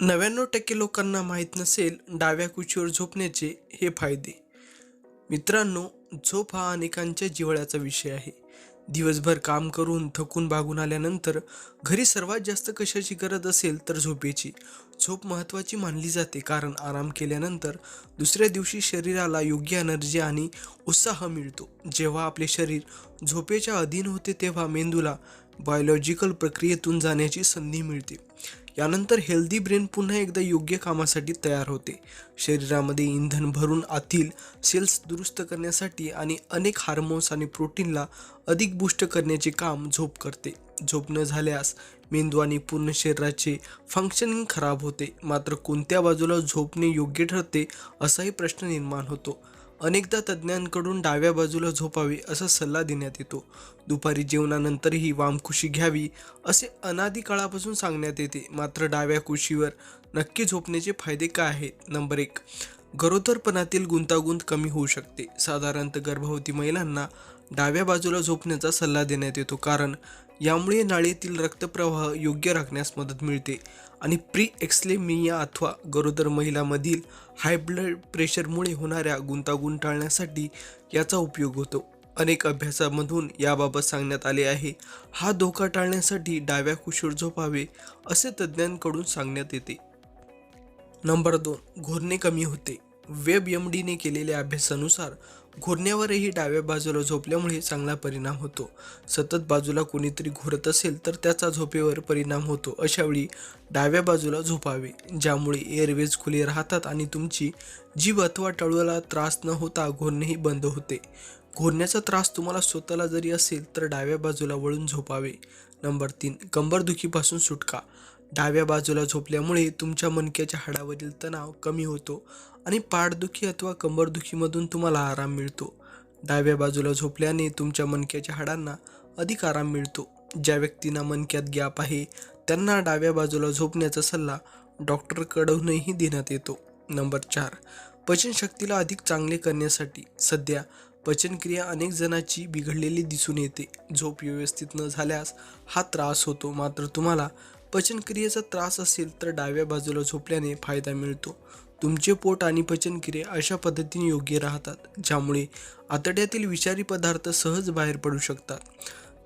नव्याण्णव टक्के लोकांना माहीत नसेल डाव्या कुशीवर झोपण्याचे हे फायदे. मित्रांनो झोप हा अनेकांच्या जिव्हाळ्याचा विषय आहे. दिवसभर काम करून थकून भागून आल्यानंतर घरी सर्वात जास्त कशाची गरज असेल तर झोपेची. झोप महत्त्वाची मानली जाते कारण आराम केल्यानंतर दुसऱ्या दिवशी शरीराला योग्य एनर्जी आणि उत्साह मिळतो. जेव्हा आपले शरीर झोपेच्या अधीन होते तेव्हा मेंदूला बायोलॉजिकल प्रक्रियेतून जाण्याची संधी मिळते. यानंतर हेल्दी ब्रेन पुन्हा एकदा योग्य कामासाठी तयार होते. शरीरामध्ये इंधन भरून आतील सेल्स दुरुस्त करण्यासाठी आणि अनेक हार्मोन्स आणि प्रोटीनला अधिक बूस्ट करण्याचे काम झोप करते. झोप न झाल्यास मेंदू आणि पूर्ण शरीराचे फंक्शनिंग खराब होते. मात्र कोणत्या बाजूला झोपणे योग्य ठरते असाही प्रश्न निर्माण होतो. अनेकदा तज्ज्ञांकडून डाव्या बाजूला झोपावे असा सल्ला देण्यात येतो. दुपारी जेवणानंतरही वामकुशी घ्यावी असे अनादी काळापासून सांगण्यात येते. मात्र डाव्या कुशीवर नक्की झोपण्याचे फायदे काय आहेत? नंबर एक गरोदरपणातील गुंतागुंत कमी होऊ शकते. साधारणतः गर्भवती महिलांना डाव्या बाजूला झोपण्याचा सल्ला देण्यात येतो कारण यामुळे नाळीतील रक्तप्रवाह योग्य राखण्यास मदत मिळते. आणि प्री एक्सलेमिया अथवा गरोदर महिलामधील हाय ब्लड प्रेशरमुळे होणाऱ्या गुंतागुंत टाळण्यासाठी याचा उपयोग होतो. अनेक अभ्यासामधून याबाबत सांगण्यात आले आहे. हा धोका टाळण्यासाठी डाव्या कुशीवर झोपावे असे तज्ज्ञांकडून सांगण्यात येते. नंबर दोन घोरणे कमी होते. वेब एम डीने केलेल्या अभ्यासानुसार घोरण्यावरही डाव्या बाजूला झोपल्यामुळे चांगला परिणाम होतो. सतत बाजूला कोणीतरी घोरत असेल तर त्याचा झोपेवर परिणाम होतो अशावेळी डाव्या बाजूला झोपावे ज्यामुळे एअरवेज खुले राहतात आणि तुमची जीभ अथवा टळूला त्रास न होता घोरणेही बंद होते. घोरण्याचा त्रास तुम्हाला स्वतःला जरी असेल तर डाव्या बाजूला वळून झोपावे. नंबर तीन कंबरदुखीपासून सुटका. डाव्या बाजूला झोपल्यामुळे तुमच्या मणक्याच्या हाडावरील तणाव कमी होतो. आणि पाठदुखी अथवा कंबरदुखीमधून तुम्हाला आराम मिळतो. डाव्या बाजूला झोपल्याने तुमच्या मणक्याच्या हाडांना अधिक आराम मिळतो. ज्या व्यक्तींना मणक्यात गॅप आहे त्यांना डाव्या बाजूला झोपण्याचा सल्ला डॉक्टरकडूनही देण्यात येतो. नंबर चार पचनशक्तीला अधिक चांगले करण्यासाठी सध्या पचनक्रिया अनेक जणांची बिघडलेली दिसून येते. झोप व्यवस्थित न झाल्यास हा त्रास होतो. मात्र तुम्हाला पचनक्रियेचा त्रास असेल तर डाव्या बाजूला झोपल्याने फायदा मिळतो. तुमचे पोट आणि पचनक्रिया अशा पद्धतीने योग्य राहतात ज्यामुळे आतड्यातील विषारी पदार्थ सहज बाहेर पडू शकतात.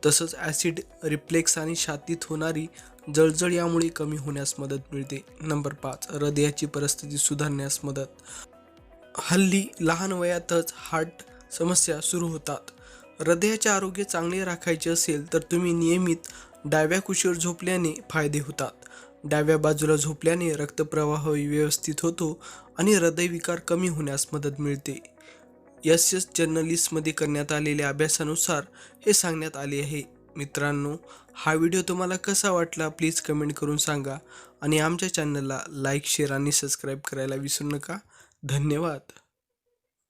तसंच ॲसिड रिफ्लेक्स आणि छातीत होणारी जळजळ यामुळे कमी होण्यास मदत मिळते. नंबर पाच हृदयाची परिस्थिती सुधारण्यास मदत. हल्ली लहान वयातच हार्ट समस्या सुरू होतात. हृदयाचे आरोग्य चांगले राखायचे असेल तर तुम्ही नियमित डाव्या कुशीवर झोपल्याने फायदे होतात. डाव्या बाजूला झोपल्याने रक्तप्रवाह व्यवस्थित होतो आणि हृदयविकार कमी होण्यास मदत मिळते. यस यस जर्नलिस्टमध्ये करण्यात आलेल्या अभ्यासानुसार हे सांगण्यात आले आहे. मित्रांनो हा व्हिडिओ तुम्हाला कसा वाटला प्लीज कमेंट करून सांगा आणि आमच्या चॅनलला लाईक शेअर आणि सबस्क्राईब करायला विसरू नका. धन्यवाद.